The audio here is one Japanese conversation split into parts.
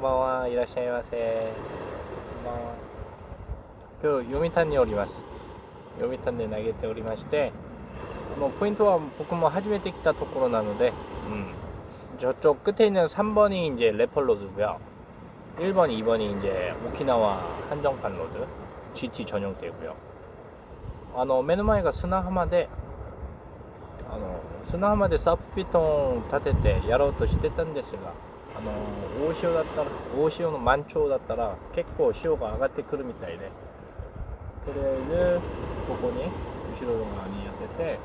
んばんはいらっしゃいませこんばんは今日読谷におります読谷で投げておりましてもうポイントは僕も初めて来たところなので음 저쪽 끝에 있는 3번이 이제 레펄 로드고요 1번, 2번이 이제 오키나와 한정판 로드 GT 전용대고요 あの目の前が砂浜であの砂浜でサーフピトン立ててやろうとしてたんですが あの大潮だったら大潮の満潮だったら結構潮が上がってくるみたいでとりあえずここに後ろ側にやってて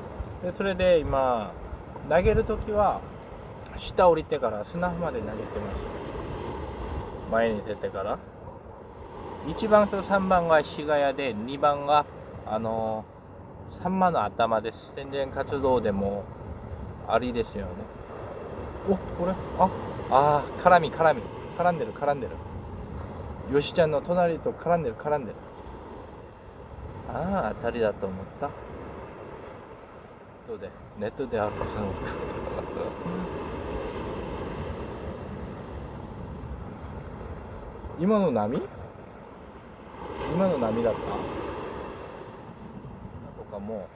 でそれで今投げるときは下降りてから砂浜で投げてます。前に出てから。1番と3番が市ヶ谷で2番があのサンマの頭です。全然活動でもありですよね。おこれ？ああー絡み絡み。絡んでる絡んでる。よしちゃんの隣と絡んでる絡んでる。ああ当たりだと思った。ネットでネットであるその 今の波？今の波だった？とかも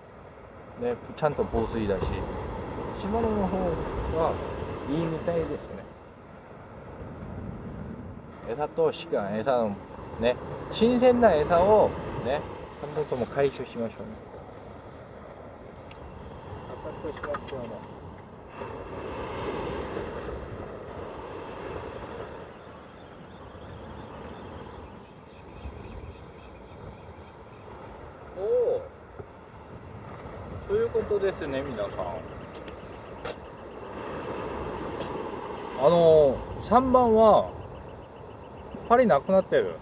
ねちゃんと防水だし。島野の方はいいみたいですね。 餌としか餌のね新鮮な餌をねちゃんととも回収しましょうねアタックしますよねそうということですね皆さんあの3番は 針なくなってる。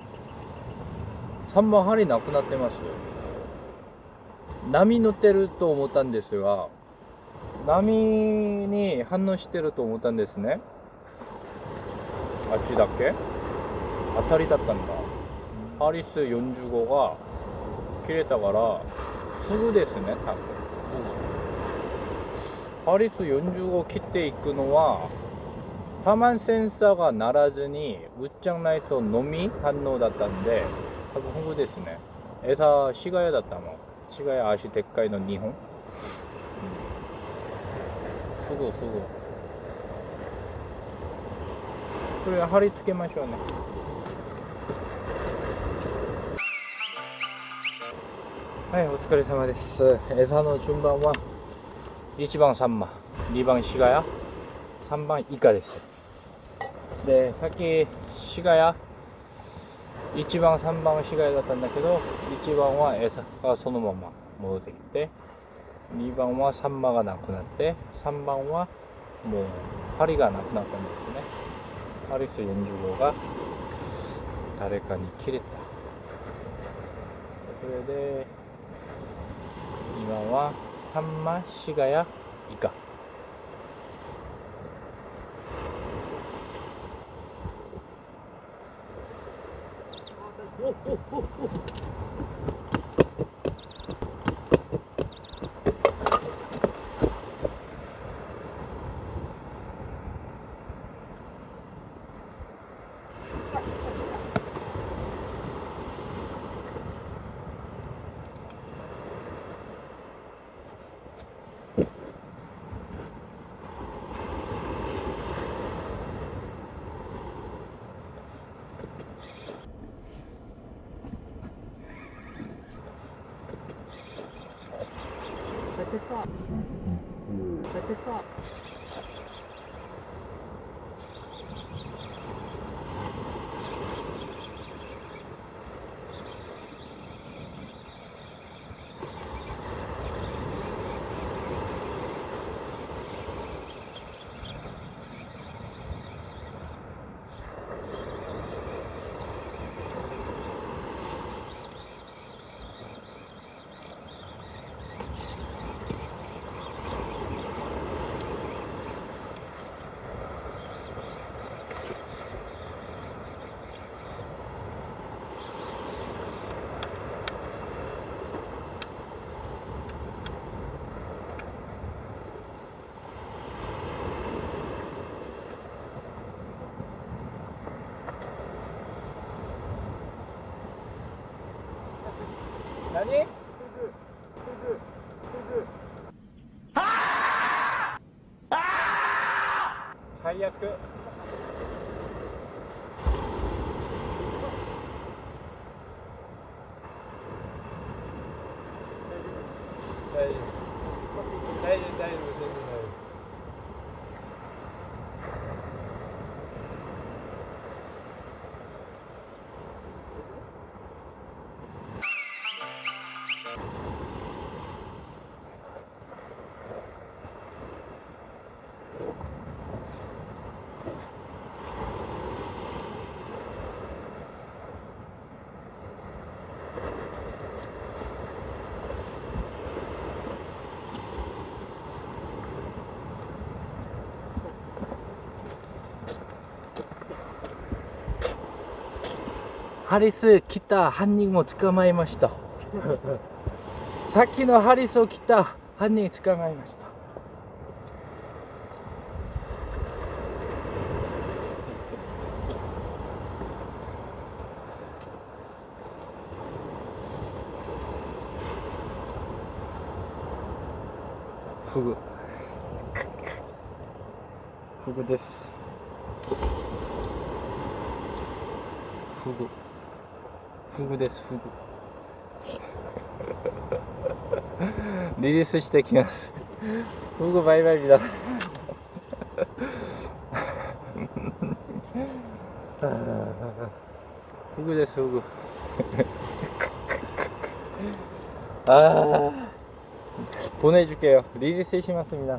3番針なくなってます。波乗ってると思ったんですが波に反応してると思ったんですね。あっちだっけ？当たりだったんだ。ハリス45が切れたからすぐですね多分。ハリス45切っていくのはタマンセンサーがならずにうっちゃんないとのみ反応だったんで多分フグですね餌シガヤだったのシガヤ足でっかいの2本、うん、すぐすぐこれ貼り付けましょうねはい、お疲れ様です。餌の順番は1番サンマ、2番シガヤ、 3방 2가 됐어요. 네 새끼 시가야. 이지방 3방 시가야 같단다 해도 이지방과 에사가 소노마마 모두 되기 때 2방과 3마가 낳고 났대. 3방과 뭐 파리가 낳고 났단 말이네. 파리스 연주고가 다래간이 키랬다. 그래 2마와 3마 시가야 이가. Oh, oh, oh, oh. Shut the fuck. Shut the fuck. 何？最悪。大丈夫。大丈夫。大丈夫。大丈夫。ハリス来た犯人も捕まえました。さっきのハリスを切った犯人捕まえました。フグ。フグです。フグ 후구 데스 후구. 리리스 시대 기마스. 후구 바이바이입니다. 후구 데스 후구. 아 보내줄게요. 리리스 시마스입니다.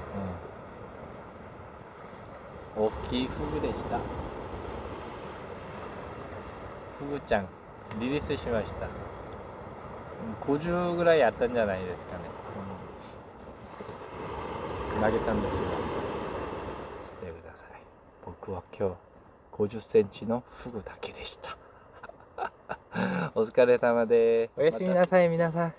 大きいフグでした。フグちゃんリリースしました。50ぐらいあったんじゃないですかね、うん、投げたんですが吸ってください。僕は今日50センチのフグだけでした。お疲れ様です。おやすみなさい、皆さん。